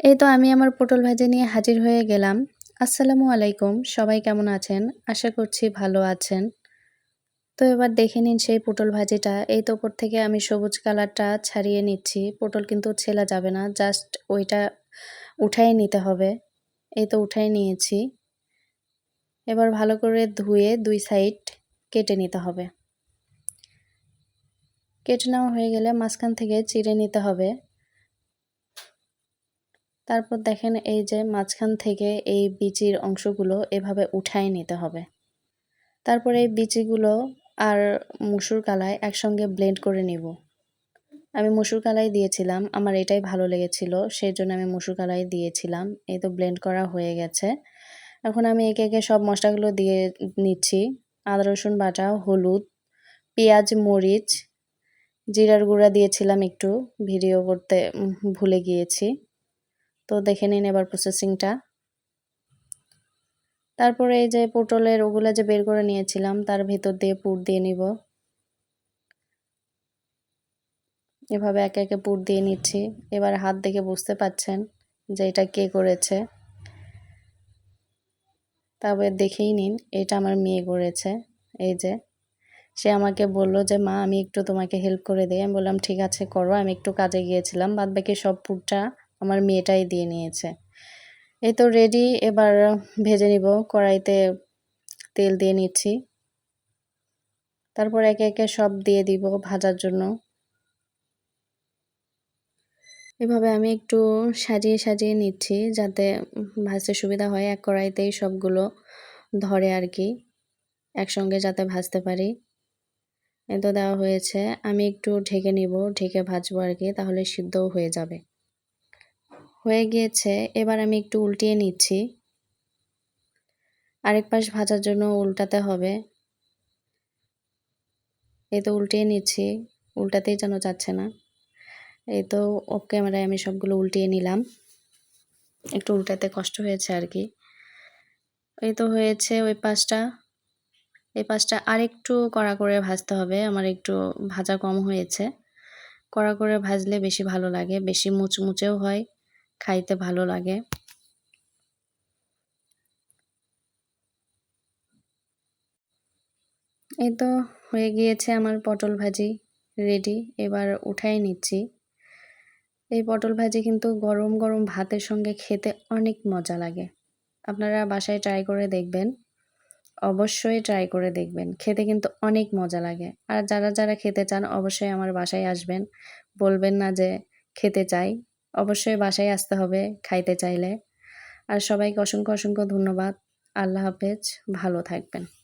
এই তো আমি আমার পটল ভাজি নিয়ে হাজির হয়ে গেলাম। আসসালামু আলাইকুম, সবাই কেমন আছেন? আশা করছি ভালো আছেন। তো এবার দেখে নিন সেই পটল ভাজিটা। এই তো ওপর থেকে আমি সবুজ কালারটা ছাড়িয়ে নিচ্ছি। পটল কিন্তু ছেলা যাবে না, জাস্ট ওইটা উঠাই নিতে হবে। এই তো উঠাই নিয়েছি। এবার ভালো করে ধুয়ে দুই সাইড কেটে নিতে হবে। কেটে নেওয়া হয়ে গেলে মাঝখান থেকে চিড়ে নিতে হবে। তারপর দেখেন এই যে মাঝখান থেকে এই বিচির অংশগুলো এভাবে উঠাই নিতে হবে। তারপর এই বিচিগুলো আর মুসুর কালাই একসঙ্গে ব্লেন্ড করে নিব। আমি মুসুর কালাই দিয়েছিলাম, আমার এটাই ভালো লেগেছিল সেই জন্য আমি মুসুর কালাই দিয়েছিলাম, এই তো ব্লেন্ড করা হয়ে গেছে। এখন আমি একে একে সব মশলাগুলো দিয়ে নিচ্ছি, আদা, রসুন বাটা, হলুদ, পেঁয়াজ, মরিচ, জিরার গুঁড়া দিয়েছিলাম একটু, ভিডিও করতে ভুলে গিয়েছি। তো দেখে নিন এবার প্রসেসিংটা তারপরে এই যে পটলের ওগুলা যে বের করে নিয়েছিলাম, তার ভেতর দিয়ে পুর দিয়ে নিব। এভাবে একে একে পুর দিয়ে নিচ্ছি। এবার হাত দেখে বুঝতে পাচ্ছেন যে এটা কে করেছে। তারপরে দেখেই নিন, এটা আমার মেয়ে করেছে। এই যে, সে আমাকে বলল যে, মা, আমি একটু তোমাকে হেল্প করে দিই। আমি বললাম, ঠিক আছে, করো। আমি একটু কাজে গিয়েছিলাম বাদ বাকি সব পুরটা আমার মেয়েটাই দিয়ে নিয়েছে। এই তো রেডি এবার ভেজে নিব। কড়াইতে তেল দিয়ে নিচ্ছি। তারপর একে একে সব দিয়ে দিব ভাজার জন্য। এভাবে আমি একটু সাজিয়ে সাজিয়ে নিচ্ছি যাতে ভাজতে সুবিধা হয়। এক কড়াইতেই সবগুলো ধরে আর কি, একসঙ্গে যাতে ভাজতে পারি। এ তো দেওয়া হয়েছে। আমি একটু ঢেকে নিব। ঢেকে ভাজবো আর কি, তাহলে সিদ্ধও হয়ে যাবে। হয়ে গিয়েছে, এবার আমি একটু উল্টিয়ে নিচ্ছি। আরেক পাশ ভাজার জন্য উল্টাতে হবে। এই তো উল্টিয়ে নিচ্ছি, উল্টাতেই যেন যাচ্ছে না। এই তো অফ ক্যামেরায় আমি সবগুলো উল্টিয়ে নিলাম। একটু উল্টাতে কষ্ট হয়েছে আর কি। এই তো হয়েছে ওই পাশটা। এই পাশটা আরেকটু কড়া করে ভাজতে হবে, আমার একটু ভাজা কম হয়েছে। কড়া করে ভাজলে বেশি ভালো লাগে, বেশি মুচমুচেও হয়। খাইতে ভালো লাগে। এই তো হয়ে গিয়েছে আমার পটল ভাজি রেডি এবার উঠাই নিচ্ছি। এই পটল ভাজি কিন্তু গরম গরম ভাতের সঙ্গে খেতে অনেক মজা লাগে। আপনারা বাসায় ট্রাই করে দেখবেন, অবশ্যই ট্রাই করে দেখবেন, খেতে কিন্তু অনেক মজা লাগে। আর যারা যারা খেতে চান অবশ্যই আমার বাসায় আসবেন, বলবেন না যে খেতে চাই। অবশ্যই বাসায় আসতে হবে খাইতে চাইলে। আর সবাইকে অসংখ্য অসংখ্য ধন্যবাদ। আল্লাহ হাফেজ। ভালো থাকবেন।